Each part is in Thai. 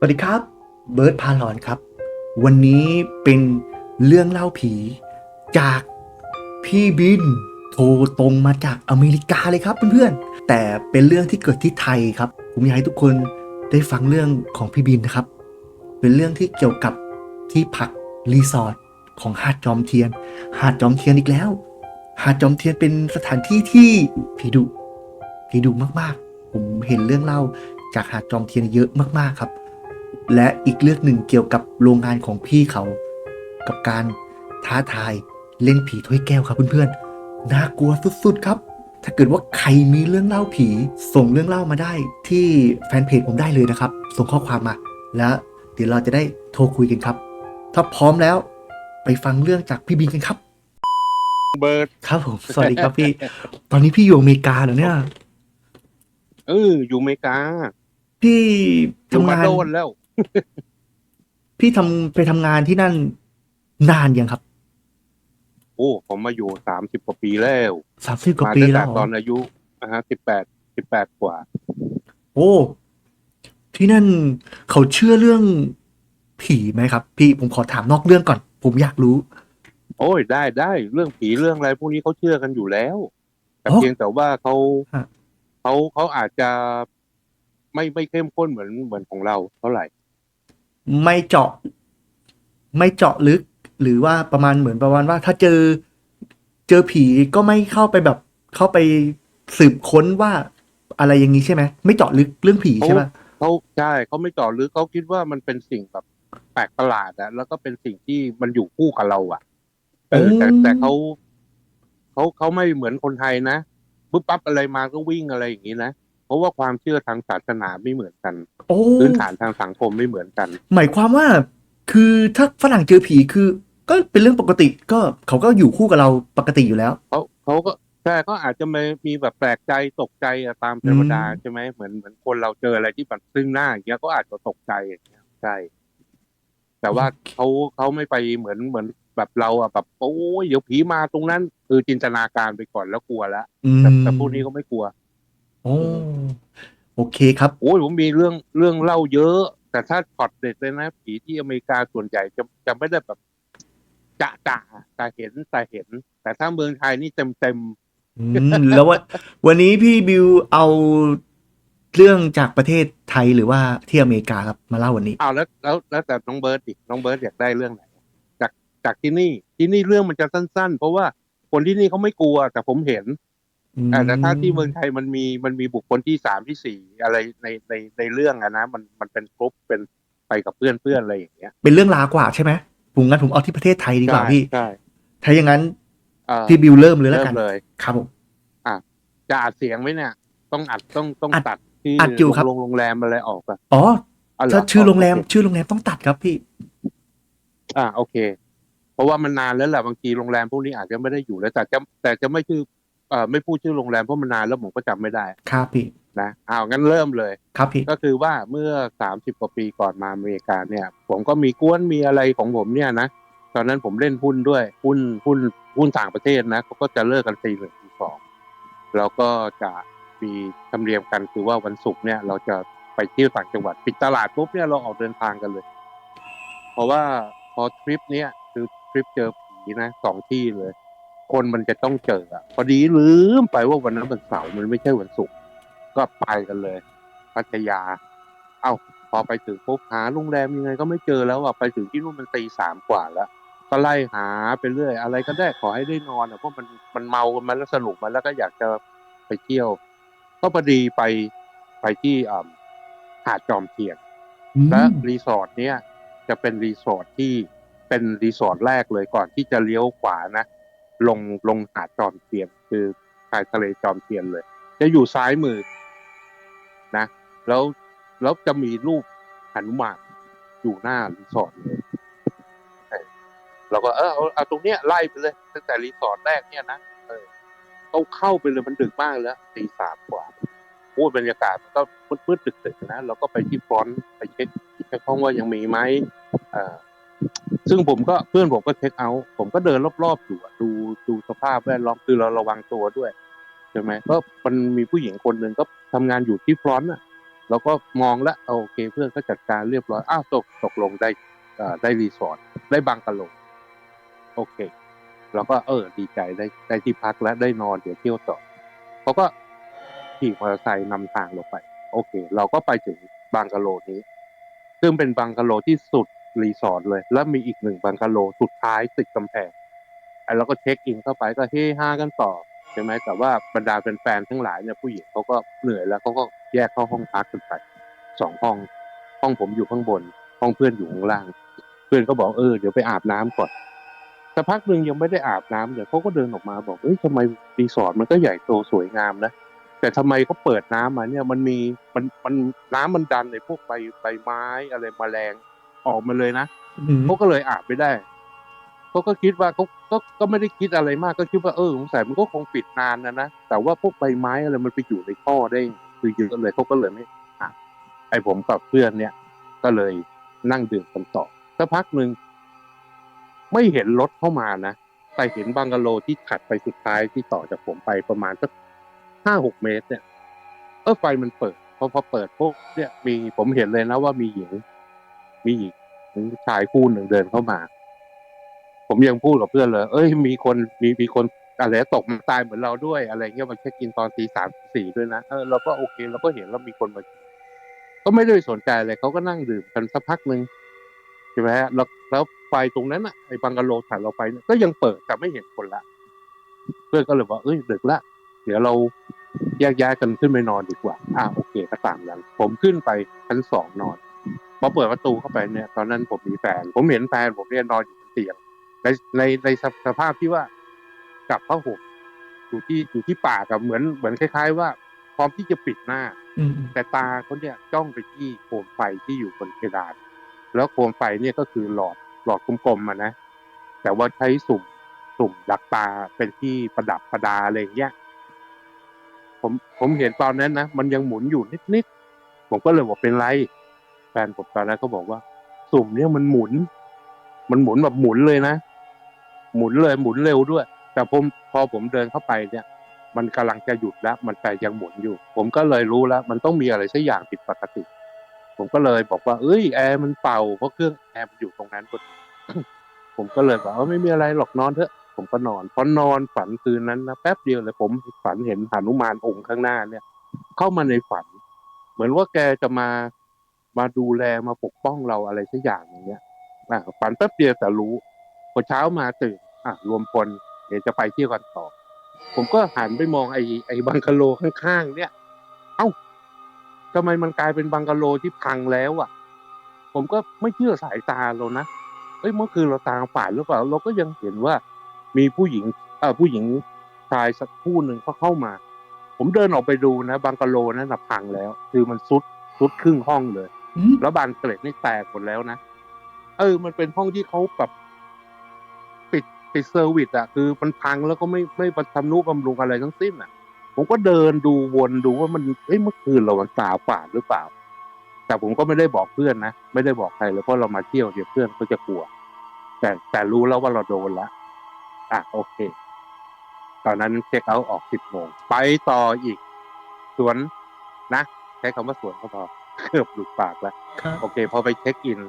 สวัสดีครับ เบิร์ดพาหลอนครับ วันนี้เป็นเรื่องเล่าผีจากพี่บินโทรตรงมาจากอเมริกาเลยครับเพื่อนๆ แต่เป็นเรื่องที่เกิดที่ไทยครับ ผมอยากให้ทุกคนได้ฟังเรื่องของพี่บินนะครับ เป็นเรื่องที่เกี่ยวกับที่พักรีสอร์ทของหาดจอมเทียน หาดจอมเทียนอีกแล้ว หาดจอมเทียนเป็นสถานที่ที่ผีดุผีดุมากๆ ผมเห็นเรื่องเล่าจากหาดจอมเทียนเยอะมากๆครับ และอีกเรื่องหนึ่งเกี่ยวกับโรงงานของพี่เขา กับการท้าทายเล่นผีถ้วยแก้วครับเพื่อนๆ น่ากลัวสุดๆครับ ถ้าเกิดว่าใครมีเรื่องเล่าผี ส่งเรื่องเล่ามาได้ที่แฟนเพจผมได้เลยนะครับ ส่งข้อความมา แล้วเดี๋ยวเราจะได้โทรคุยกันครับ ถ้าพร้อมแล้วไปฟังเรื่องจากพี่บินกันครับ เบิร์ดครับผม สวัสดีครับพี่ ตอนนี้พี่อยู่อเมริกาเหรอเนี่ย เอออยู่อเมริกา พี่อยู่ทำมางานโดนแล้ว พี่ทำไปทำงานที่นั่นนานยังครับ โอ้ผมมาอยู่สามสิบกว่าปีแล้วสามสิบกว่ามาปีตั้งแล้แต่วเหรตออนอายุนะฮะสิบแปดสิบแปดกว่า โอ้ ที่นั่นเขาเชื่อเรื่องผีไหมครับ พี่ผมขอถามนอกเรื่องก่อน ผมอยากรู้ โอ้ยได้ได้เรื่องผีเรื่องอะไรพวกนี้เขาเชื่อกันอยู่แล้ว แต่อ๋อเพียงแต่ว่าเขาฮะเขาเขาอาจจะไม่ไม่เข้มข้นเหมือนเหมือนของเราเท่าไหร่ ไม่เจาะ ไม่เจาะลึก หรือว่าประมาณเหมือนประมาณว่า ถ้าเจอเจอผีก็ไม่เข้าไปแบบเข้าไปสืบค้นว่าอะไรอย่างนี้ใช่ไหมไม่เจาะลึกเรื่องผีใช่ไหมเขาใช่เขาไม่ต่อหรือเขาคิดว่ามันเป็นสิ่งแบบแปลกประหลาดอะแล้วก็เป็นสิ่งที่มันอยู่คู่กับเราอะเออแต่อืมแต่เขาเขาเขาไม่เหมือนคนไทยนะปุ๊บปั๊บอะไรมาก็วิ่งอะไรอย่างนี้นะ เพราะว่าความเชื่อทางศาสนาไม่เหมือนกันโอ้พื้นฐานทางสังคมไม่เหมือนกัน หมายความว่า คือถ้าฝรั่งเจอผีคือ ก็เป็นเรื่องปกติ ก็เขาก็อยู่คู่กับเราปกติอยู่แล้วเขาเขาก็ใช่ก็อาจจะไม่มีแบบแปลกใจตกใจอะตามธรรมดาอืมใช่ไหมเหมือนเหมือนคนเราเจออะไรที่แบบซึ่งหน้าอย่างเงี้ยก็อาจจะตกใจอย่างเงี้ยใช่แต่ว่าเขาเขาไม่ไปเหมือนเหมือนแบบเราอะแบบโอ้ยเดี๋ยวผีมาตรงนั้น คือจินตนาการไปก่อนแล้วกลัวแล้วอืมแต่แต่พวกนี้ก็ไม่กลัว โอ้โอเคครับ โอ้ยผมมีเรื่องเรื่องเล่าเยอะ แต่ถ้าพอดเด็ดเลยนะ ผีที่อเมริกาส่วนใหญ่จะจะไม่ได้แบบจะจะแต่เห็นแต่เห็น แต่ถ้าเมืองไทยนี่เต็มเต็มๆอืมแล้ววันวันนี้พี่บิวเอาเรื่องจากประเทศไทยหรือว่าที่อเมริกาครับมาเล่าวันนี้ อ้าวแล้วแล้วแล้วแต่น้องเบิร์ดดิน้องเบิร์ดอยากได้เรื่องไหนจากจากที่นี่ที่นี่เรื่องมันจะสั้น ๆ เพราะว่าคนที่นี่เขาไม่กลัว แต่ผมเห็นอืมอ่า แต่ถ้าที่เมืองไทยมันมีมันมีบุคคลที่สามที่สี่อะไรในในในเรื่องอะนะ มันมันเป็นกรุ๊ปเป็นไปกับเพื่อนเพื่อนอะไรอย่างเงี้ยเป็นเรื่องราวกว่าใช่ไหมผมงั้นผมเอาที่ประเทศไทยดีกว่าใช่พี่ใช่ถ้าอย่างนั้นเอ่อพี่บิวเริ่มเลยแล้วเริ่กัมนเลยครับผมจะอัดเสียงไหมเนี่ย ต้องอัดต้องต้องอัดตัดที่อัดอยู่ครับโรงโรงแรมอะไรออกอะอ๋ออ๋อเหถ้าชื่อโรงแรมโเคชื่อโรงแรมต้องตัดครับพี่ อ่าโอเค เพราะว่ามันนานแล้วแหละบางทีโรงแรมพวกนี้อาจจะไม่ได้อยู่แล้วแต่จะแต่จะไม่ชื่อ เอ่อไม่พูดชื่อโรงแรมเพราะมันนานแล้วผมก็จำไม่ได้ครับพี่นะอ้าวงั้นเริ่มเลย ครับพี่ก็คือว่าเมื่อสามสิบกว่าปีก่อนมาอเมริกาเนี่ย ผมก็มีกวนมีอะไรของผมเนี่ยนะตอนนั้นผมเล่นหุ้นด้วยหุ้นหุ้นหุ้นต่างประเทศนะเขาก็จะเลิกกันตีหนึ่งตีสองแล้วก็จะมีธรรมเนียมกันคือว่าวันศุกร์เนี่ยเราจะไปเที่ยวต่างจังหวัดปิดตลาดปุ๊บเนี่ยเราออกเดินทางกันเลย เพราะว่าพอทริปเนี้ยคือทริปเจอผีนะสองที่เลย คนมันจะต้องเจออะพอดีลืมไปว่าวันนั้นวันเสาร์มันไม่ใช่วันศุกร์ก็ไปกันเลย พัทยา เอ้าพอไปถึงปุ๊บหาโรงแรมยังไงก็ไม่เจอแล้วอะไปถึงที่นู่นมันตีสามกว่าแล้ว ก็ไล่หาไปเรื่อย อะไรก็ได้ขอให้ได้นอนอะเพราะมันมันเมากันมาแล้วสนุกมาแล้วก็อยากจะไปเที่ยว ก็พอดีไปไปที่อ่าหาดจอมเทียนและรีสอร์ทเนี้ยจะเป็นรีสอร์ทที่เป็นรีสอร์ทแรกเลยก่อนที่จะเลี้ยวขวานะ ลงลงหาดจอมเทียนคือชายทะเลจอมเทียนเลย จะอยู่ซ้ายมือนะ แล้วแล้วจะมีรูปหนุมานอยู่หน้ารีสอร์ทเลยเราก็เออเอาเอาตรงเนี้ยไล่ไปเลยตั้งแต่รีสอร์ทแรกเนี่ยนะเออเอาเข้าไปเลยมันดึกมากแล้วตีสามกว่าพูดบรรยากาศมันก็มืดๆตึกๆนะเราก็ไปที่ฟรอนต์ไปเช็คเช็คห้องว่ายังมีไหมอ่อ ซึ่งผมก็เพื่อนผมก็เช็คเอาท์ผมก็เดินรอบๆอยู่ดูดูสภาพแวดล้อมคือเราระวังตัวด้วยใช่ไหมก็มันมีผู้หญิงคนหนึ่งก็ทำงานอยู่ที่ฟรอนต์อะเราก็มองแล้วโอเค เพื่อนก็จัดการเรียบร้อยอ้าวตกตกลงได้ได้รีสอร์ทได้บังกะโลโอเคเราก็เออดีใจได้ได้ที่พักแล้วได้นอนเดี๋ยวเที่ยวต่อเขาก็ขี่มอเตอร์ไซค์นำทางเราไป โอเค เราก็ไปถึงบังกะโลนี้ ซึ่งเป็นบังกะโลที่สุด รีสอร์ทเลย แล้วมีอีกหนึ่งบังกะโลสุดท้ายติดกำแพงไอ้เราก็เช็คอินเข้าไปก็เฮฮากันต่อใช่ไหมแต่ว่าบรรดาแฟนๆทั้งหลายเนี่ยผู้หญิงเขาก็เหนื่อยแล้วเขาก็แยกเข้าห้องพักกันไปสองห้อง ห้องผมอยู่ข้างบน ห้องเพื่อนอยู่ข้างล่าง เพื่อนก็บอกเออเดี๋ยวไปอาบน้ำก่อนสักพักหนึ่งยังไม่ได้อาบน้ำเดี๋ยวเขาก็เดินออกมาบอกเอ้ยทำไมรีสอร์ทมันก็ใหญ่โตสวยงามนะแต่ทำไมเขาเปิดน้ำมาเนี่ยมันมีมันมันน้ำมันดันในพวกใบใบไม้อะไรแมลง ออกมาเลยนะอืมเขาก็เลยอาบไม่ได้เขาก็คิดว่าเขาก็ก็ไม่ได้คิดอะไรมากก็คิดว่าเออสงสัยมันก็คงปิดนานนะนะแต่ว่าพวกใบไม้อะไรมันไปอยู่ในท่อได้คือเยอะเลยเขาก็เลยไม่อาบไอ้ผมกับเพื่อนเนี่ย ก็เลยนั่งดื่มกันต่อสักพักหนึ่งไม่เห็นรถเข้ามานะแต่เห็นบังกะโลที่ถัดไปสุดท้ายที่ต่อจากผมไปประมาณสักห้าหกเมตร เนี่ย เออไฟมันเปิดพอพอเปิดปุ๊บเนี่ยมีผมเห็นเลยนะว่ามีหญิง มีหญิง ชายคู่หนึ่งเดินเข้ามา ผมยังพูดกับเพื่อนเลย เอ้ย มีคนมีมีคนอะไรตกมาตายเหมือนเราด้วยอะไรเงี้ยมาเช็คอินตอนตีสามสี่ด้วยนะเออเราก็โอเคเราก็เห็นแล้วมีคนมา ก็ไม่ได้สนใจอะไรเขาก็นั่งดื่มกันสักพักหนึ่งใช่ไหมฮะแล้วแล้วไฟตรงนั้นอะไอ้บังกะโลถัดเราไปเนี่ยก็ยังเปิดแต่ไม่เห็นคนละ เพื่อนก็เลยบอกเอ้ยดึกละเดี๋ยวเราแยกย้ายกันขึ้นไปนอนดีกว่า อ่าโอเคก็ตามนั้นผมขึ้นไปชั้นสองนอน พอเปิดประตูเข้าไปเนี่ย ตอนนั้นผมมีแฟน ผมเห็นแฟนผมเนี่ยนอนอยู่บนเตียง ในในในสสภาพที่ว่ากับผ้าห่มอยู่ที่อยู่ที่ปากกับเหมือนเหมือนคล้าย ๆ ว่าพร้อมที่จะปิดหน้าอืมแต่ตาเขาเนี่ยจ้องไปที่โคมไฟที่อยู่บนเพดานแล้วโคมไฟเนี่ยก็คือหลอดหลอดกลมๆมานะ แต่ว่าใช้สุ่มสุ่มดักตาเป็นที่ประดับประดาอะไรอย่างเงี้ยผมผมเห็นตอนนั้นนะมันยังหมุนอยู่นิดๆผมก็เลยบอกเป็นไร แฟนผมตอนนั้นก็บอกว่า สุ่มเนี่ยมันหมุน มันหมุนแบบหมุนเลยนะ หมุนเลยหมุนเร็วด้วย แต่ผมพอผมเดินเข้าไปเนี่ย มันกำลังจะหยุดแล้ว มันแต่ยังหมุนอยู่ ผมก็เลยรู้แล้ว มันต้องมีอะไรสักอย่างผิดปกติ ผมก็เลยบอกว่า เอ้ยแอร์มันเป่าเพราะเครื่องแอร์มันอยู่ตรงนั้นพอดีผมก็เลยบอกว่าไม่มีอะไรหรอกนอนเถอะผมก็นอนพอนอนฝันคืนนั้นนะแป๊บเดียวเลย ผมฝันเห็นหานุมานองค์ข้างหน้าเนี่ย เข้ามาในฝัน เหมือนว่าแกจะมา มาดูแลมาปกป้องเราอะไรสักอย่างอย่างเงี้ยอะฝันแป๊บเดียวแต่รู้พอเช้ามาตื่นอะรวมพลเดี๋ยวจะไปเที่ยวกันต่อ ผมก็หันไปมองไอ้ไอ้บังกะโลข้างๆเนี่ย เอ้าทำไมมันกลายเป็นบังกะโลที่พังแล้วอะ ผมก็ไม่เชื่อสายตาเรานะเอ้ยเมื่อคืนเราตาฝาดหรือเปล่า เราก็ยังเห็นว่ามีผู้หญิงเอ่อผู้หญิงชายสักคู่หนึ่งเขาเข้ามา ผมเดินออกไปดูนะบังกะโลนั้นพังแล้ว คือมันซุดซุดครึ่งห้องเลย แล้วบานเกล็ดนี่แตกหมดแล้วนะเออ มันเป็นห้องที่เขาแบบปิดปิดเซอร์วิสอะคือมันพังแล้วก็ไม่ไม่ทำนุบำรุงอะไรทั้งสิ้นอะผมก็เดินดูวนดูว่ามันเอ้ยเมื่อคืนเรามันตาฝาดหรือเปล่า แต่ผมก็ไม่ได้บอกเพื่อนนะไม่ได้บอกใครเลยเพราะเรามาเที่ยวเดี๋ยวเพื่อนก็จะกลัว แต่แต่รู้แล้วว่าเราโดนละอะโอเค ตอนนั้นเช็คเอาท์ออกสิบโมงไปต่ออีก สวนนะ ใช้คำว่าสวนก็พอ เกือบหลุดปากแล้วครับโอเค พอไปเช็คอิน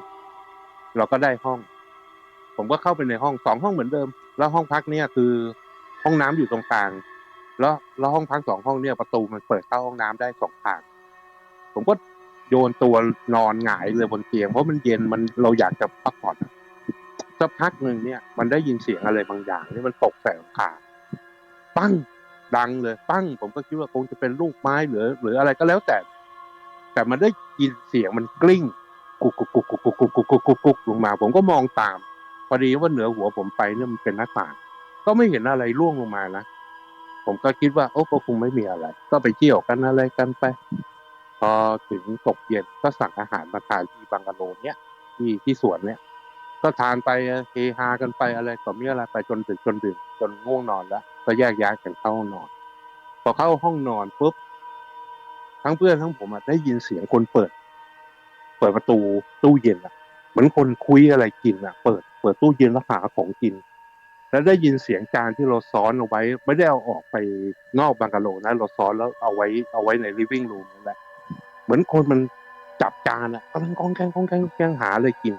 เราก็ได้ห้อง ผมก็เข้าไปในห้องสองห้องเหมือนเดิม แล้วห้องพักเนี่ยคือ ห้องน้ำอยู่ตรงกลาง แล้วแล้วห้องพักสองห้องเนี่ยประตูมันเปิดเข้าห้องน้ำได้สองทางผมก็โยนตัวนอนหงายเลยบนเตียงเพราะมันเย็นมันเราอยากจะพักผ่อนสักพักหนึ่งเนี่ย มันได้ยินเสียงอะไรบางอย่างที่มันตกใส่หลังคาปั้งดังเลย ปั้ง ผมก็คิดว่าคงจะเป็นลูกไม้หรือ หรืออะไรก็แล้วแต่ แต่มันได้ยินเสียงมันกลิ้งกุกกุกกุกกุกกุกกุกกุกกุกกุกกุกลงมา ผมก็มองตาม พอดีว่าเหนือหัวผมไปเนี่ยมันเป็นหน้าต่าง ก็ไม่เห็นอะไรร่วงลงมานะผมก็คิดว่าโอ้ก็คงไม่มีอะไร ก็ไปเที่ยวกันอะไรกันไป พอถึงตกเย็นก็สั่งอาหารมาทานที่บังกะโลเนี่ยที่ที่สวนเนี่ย ก็ทานไปเฮฮากันไปอะไรต่อมีอะไรไปจนดึกจนดึกจนง่วงนอนแล้วก็แยกย้ายกันเข้าห้องนอน พอเข้าห้องนอนปุ๊บ ทั้งเพื่อนทั้งผมอะได้ยินเสียงคนเปิด เปิดประตูตู้เย็นอะเหมือนคนคุยอะไรกินอะเปิดเปิดตู้เย็นแล้วหาของกิน แล้วได้ยินเสียงจานที่เราซ้อนเอาไว้ ไม่ได้เอาออกไปนอกบังกะโลนะเราซ้อนแล้วเอาไว้เอาไว้ในลิฟวิ่งรูมนั่นแหละเหมือนคนมันจับจานอะกำลังกองแกงกองแกงกองแกงหาอะไรกิน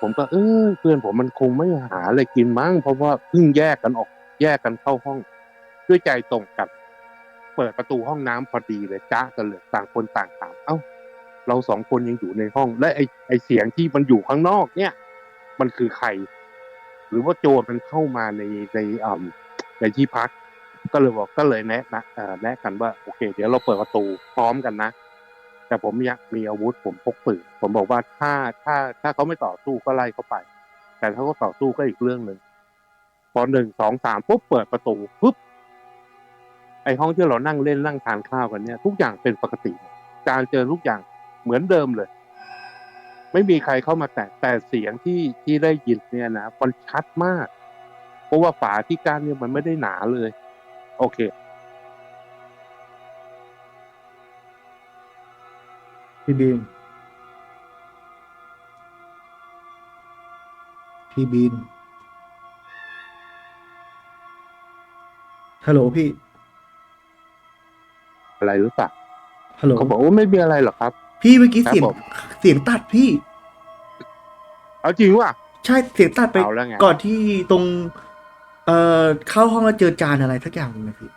ผมก็เออเพื่อนผมมันคงไม่หาอะไรกินมั้งเพราะว่าเพิ่งแยกกันออกแยกกันเข้าห้องด้วยใจตรงกัน เปิดประตูห้องน้ำพอดีเลยจ้ากันเลยต่างคนต่างถามเอ้า เราสองคนยังอยู่ในห้องและไอไอเสียงที่มันอยู่ข้างนอกเนี่ย มันคือใคร หรือว่าโจรมันเข้ามาในในอ่าในที่พัก ก็เลยบอกก็เลยแนะนะแนะกันว่าโอเค เดี๋ยวเราเปิดประตูพร้อมกันนะแต่ผมอยากมีอาวุธผมพกปืนผมบอกว่าถ้าถ้าถ้าเขาไม่ต่อสู้ก็ไล่เขาไป แต่ถ้าเขาต่อสู้ก็อีกเรื่องหนึ่งพอหนึ่งสองสามปุ๊บเปิดประตูปุ๊บ ไอห้องที่เรานั่งเล่นนั่งทานข้าวกันเนี่ยทุกอย่างเป็นปกติ การเจอทุกอย่างเหมือนเดิมเลย ไม่มีใครเข้ามาแตะแต่เสียงที่ที่ได้ยินเนี่ยนะมันชัดมาก เพราะว่าฝาที่กั้นเนี่ยมันไม่ได้หนาเลย โอเคพี่บินพี่บินฮัลโหลพี่ อะไรหรือเปล่าฮัลโหลเขาบอกว่าไม่มีอะไรหรอกครับ พี่เมื่อกี้ครับเสียงผม เสียงตัดพี่ เอาจริงว่ะ ใช่เสียงตัดไปเอาแล้วไง ก่อนที่ตรง เอ่อเข้าห้องแล้วเจอจานอะไรสักอย่างหนึงนะพี่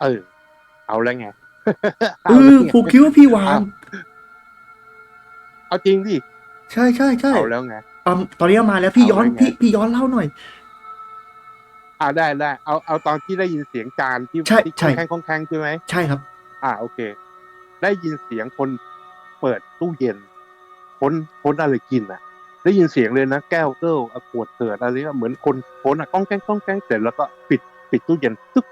เออ เอาแล้วไง เออผมคิดว่าพี่วางเอาจริงดิใช่ใช่ใช่เอาแล้วไง อะตอนนี้มาแล้วพี่เอาย้อนได้ไง พี่พี่ย้อนเล่าหน่อย อ่าได้ได้เอาเอาตอนที่ได้ยินเสียงจานที่ใช่ที่ใช่แข้งๆแข้งๆใช่ไหมใช่ครับ อ่าโอเค ได้ยินเสียงคนเปิดตู้เย็นค้นค้นอะไรกินอะ ได้ยินเสียงเลยนะแก้วเกิลเอาขวดเกิดอะไรก็เหมือนคนค้นอะก้องแกงก้องแกงเสร็จแล้วก็ปิดปิดตู้เย็นตึ๊ก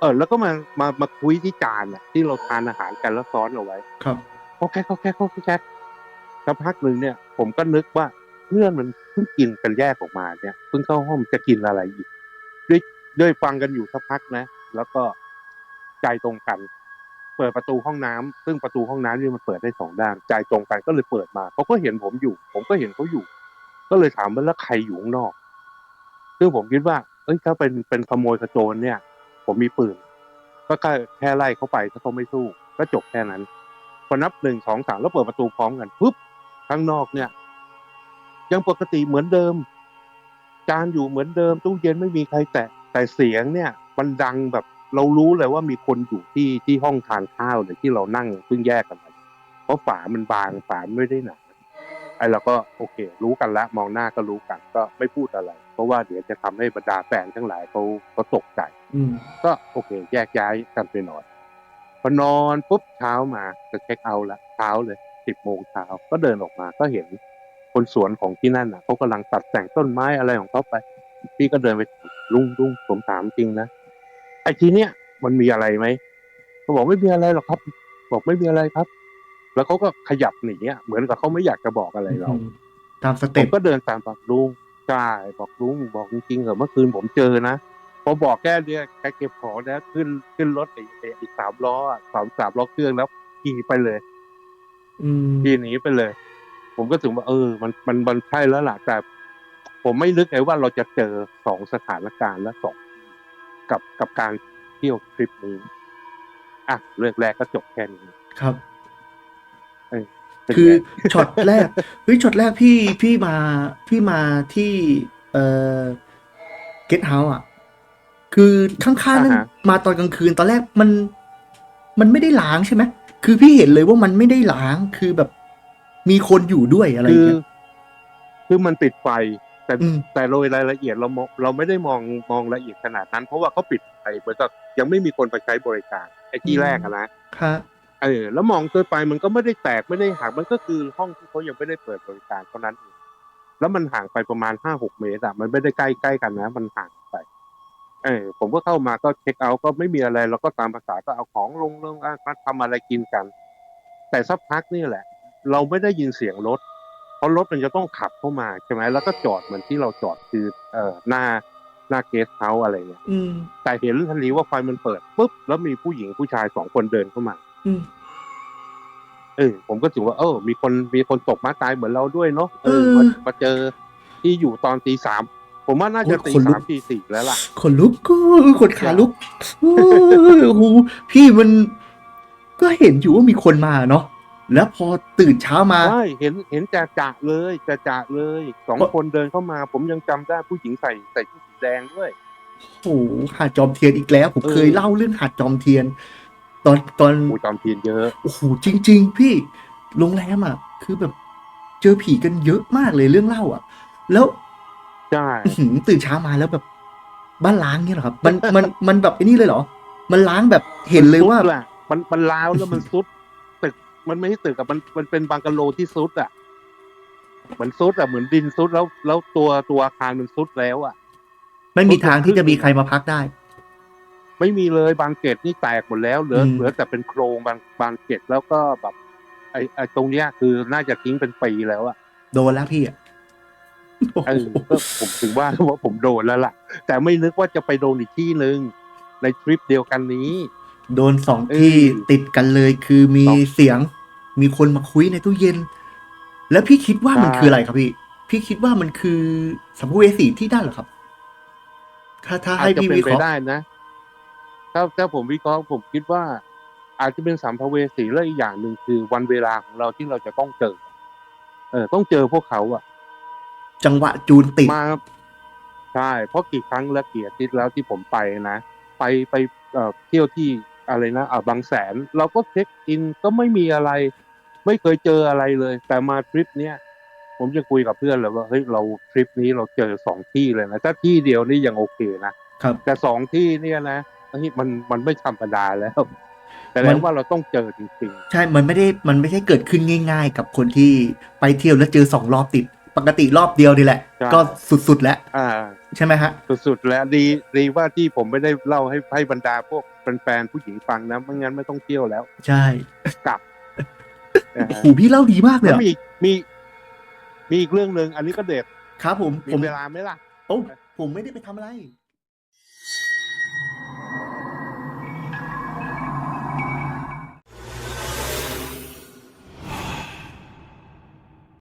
เออแล้วก็มามามาคุยที่จานอะ ที่เราทานอาหารกันแล้วซ้อนเอาไว้ ครับ ก็แก๊กก็แก๊กก็แก๊กสักพักหนึ่งเนี่ย ผมก็นึกว่าเพื่อนมันเพิ่งกินกันแยกออกมาเนี่ยเพิ่งเข้าห้องจะกินอะไรอีก ด้วยด้วยฟังกันอยู่สักพักนะ แล้วก็ใจตรงกัน เปิดประตูห้องน้ำซึ่งประตูห้องน้ำนี่มันเปิดได้สองด้าน ใจตรงกันก็เลยเปิดมาเขาก็เห็นผมอยู่ ผมก็เห็นเขาอยู่ ก็เลยถามว่าแล้วใครอยู่ข้างนอก ซึ่งผมคิดว่า เอ้ยถ้าเป็นเป็นขโมยขโจรเนี่ย ผมมีปืนก็แค่แค่ไล่เขาไปถ้าเขาไม่สู้ก็จบแค่นั้นพอนับหนึ่งสองสามแล้วเปิดประตูพร้อมกันปุ๊บข้างนอกเนี่ย ยังปกติเหมือนเดิม จานอยู่เหมือนเดิมตู้เย็นไม่มีใครแตะแต่เสียงเนี่ยมันดังแบบเรารู้เลยว่ามีคนอยู่ที่ที่ห้องทานข้าวเนี่ยที่เรานั่งเพิ่งแยกกันไปเพราะฝามันบางฝามันไม่ได้หนาไอ้เราก็โอเค รู้กันละมองหน้าก็รู้กันก็ไม่พูดอะไร เพราะว่าเดี๋ยวจะทำให้บรรดาแฟนทั้งหลายเขาเขาตกใจอืมก็โอเค แยกย้ายกันไปนอนพอนอนปุ๊บเช้ามาจะเช็คเอาท์ละเช้าเลยสิบโมงเช้าก็เดินออกมาก็เห็น คนสวนของที่นั่นน่ะเขากำลังตัดแต่งต้นไม้อะไรของเขาไป พี่ก็เดินไปลุงลุงผมถามจริงนะไอ้ทีเนี้ยมันมีอะไรไหมเขาบอกไม่มีอะไรหรอกครับ บอกไม่มีอะไรครับ แล้วเขาก็ขยับหนีอะเหมือนกับเขาไม่อยากจะบอกอะไรเราตามสผเต็มปก็เดินตามบอกลุงใช่บอกลุงบอกจริงๆเหรอเมื่อคืนผมเจอนะพอบอกแค่เนี้ยแกเก็บของนะขึ้นขึ้นรถไอ้ไอ้ไอ้สามล้ออะสามสามล้อเครื่องแล้วขี่ไปเลยอืมขี่หนีไปเลย ผมก็ถึงว่าเออ มันมันมันใช่แล้วล่ะแต่ผมไม่นึกเลยว่าเราจะเจอสองสถานการณ์และสองกับกับการเที่ยวทริปนี้อะเรื่องแรกก็จบแค่นี้ครับเป็นคือไงช็อตแรกเฮ้ยช็อตแรกพี่พี่มาพี่มาที่ เอ่อเกตเฮาส์อะ คือข้างๆนั่นอ่าฮะมาตอนกลางคืนตอนแรกมัน มันไม่ได้ล้างใช่ไหมคือพี่เห็นเลยว่ามันไม่ได้ล้างคือแบบ มีคนอยู่ด้วยอะไรอคืย่างอเงี้ย คือมันติดไฟ แต่อืม แต่โดยรายละเอียดเรามองเราไม่ได้มองมองละเอียดขนาดนั้น เพราะว่าเขาปิดไฟเหมือนกับยังไม่มีคนไปใช้บริการไอ้ที่แรกอะนะค่ะเออแล้วมองตัวไปมันก็ไม่ได้แตกไม่ได้หักมันก็คือห้องที่เขายังไม่ได้เปิดบริการเท่านั้นเองแล้วมันห่างไปประมาณห้าหกเมตรอะมันไม่ได้ใกล้ใกล้กันนะ มันห่างไป เออ ผมก็เข้ามาก็เช็คเอาท์ก็ไม่มีอะไรเราก็ตามภาษาก็เอาของลงลงอะมาทำอะไรกินกัน แต่สักพักนี่แหละ เราไม่ได้ยินเสียงรถ เพราะรถมันจะต้องขับเข้ามาใช่ไหมแล้วก็จอดเหมือนที่เราจอดคือเอ่อหน้าหน้าเกสเฮาส์อะไรเงี้ยอืมแต่เห็นทันทีว่าไฟมันเปิดปุ๊บแล้วมีผู้หญิงผู้ชายสองคนเดินเข้ามาอืมเออผมก็ถือว่า เออ มีคนมีคนตกมาตายเหมือนเราด้วยเนาะเออเออมามาเจอที่อยู่ตอนตีสามผมว่าน่าจะโอ้ยตีคนลุกสามตีสี่แล้วล่ะขนลุกก็ขนขาลุกโอ้โหพี่มัน ก็เห็นอยู่ว่ามีคนมาเนาะ แล้วพอตื่นเช้ามา ใช่เห็นเห็นจ่าจ่าเลยจ่าจ่าเลยสองก็คนเดินเข้ามา ผมยังจำได้ผู้หญิงใส่ใส่ชุดสีแดงด้วยโอ้โหหาดจอมเทียนอีกแล้ว ผมเออเคยเล่าเรื่องหาดจอมเทียน ตอนตอนโอ้จอมเทียนเยอะโอ้โหจริง ๆ พี่โรงแรมอะ คือแบบเจอผีกันเยอะมากเลยเรื่องเล่าอะ แล้วใช่อื้อหือตื่นเช้ามาแล้วแบบบ้านล้างเนี่ยเหรอครับ มันมันมันแบบไอ้นี่เลยเหรอ มันล้างแบบเห็นเลยว่าสุดแหละมันมันล้าวแล้วมันซุดตึก มันไม่ใช่ตึกอะมันมันเป็นบังกะโลที่ซุดอะเหมือนซุดอะเหมือนดินซุดแล้ว แล้วตัวตัวอาคารมันซุดแล้วอะไม่มีทางที่จะมีใครมาพักได้ ไม่มีเลยบางเกตนี่แตกหมดแล้วเหลืออืม เหลือแต่เป็นโครงบางบางเกตแล้วก็แบบไอ้ไอ้ตรงเนี้ยคือน่าจะทิ้งเป็นปีแล้วอะโดนแล้วพี่อะเออก็ผมถึงว่าว่าผมโดนแล้วล่ะ แต่ไม่นึกว่าจะไปโดนอีกที่หนึ่งในทริปเดียวกันนี้ โดนสองที่เออติดกันเลยคือมีสองเสียง มีคนมาคุยในตู้เย็น แล้วพี่คิดว่ามันใช่คืออะไรครับพี่ พี่คิดว่ามันคือสัมภเวสีที่นั่นเหรอครับ ถ้าถ้าอาจให้จะพี่เป็นวิไปเคราะห์ได้นะถ้าถ้าผมวิเคราะห์ผมคิดว่า อาจจะเป็นสัมภเวสีและอีกอย่างหนึ่งคือวันเวลาของเราที่เราจะต้องเจอ เออ ต้องเจอพวกเขาอะจังหวะจูนติดมาใช่เพราะกี่ครั้งและกี่อาทิตย์แล้วที่ผมไปนะไปไปเอ่อเที่ยวที่ อะไรนะอ่าบางแสน เราก็เช็คอินก็ไม่มีอะไร ไม่เคยเจออะไรเลย แต่มาทริปเนี้ยผมจะคุยกับเพื่อนเลยว่าเฮ้ยเราทริปนี้เราเจอสองที่เลยนะถ้าที่เดียวนี่ยังโอเคนะครับแต่สองที่เนี่ยนะเฮ้ยมันมันไม่ธรรมดาแล้วแต่มัแล้วนว่าเราต้องเจอจริงใช่ มันไม่ได้มันไม่ใช่เกิดขึ้นง่าย ๆ กับคนที่ไปเที่ยวแล้วเจอสองรอบติด ปกติรอบเดียวนี่แหละใช่ก็สุดๆแล้วๆอ่าใช่ไหมฮะ สุดๆแล้วดีดีว่าที่ผมไม่ได้เล่าให้ให้บรรดาพวก แฟนๆผู้หญิงฟังนะไม่งั้นไม่ต้องเที่ยวแล้ว ใช่กลับนะโอ้ฮะโหพี่เล่าดีมากเลยแล้วอะมีมีมีอีกเรื่องหนึ่งอันนี้ก็เด็ดครับผมมีผมเวลาไหมล่ะโอ้ผมไม่ได้ไปทำอะไร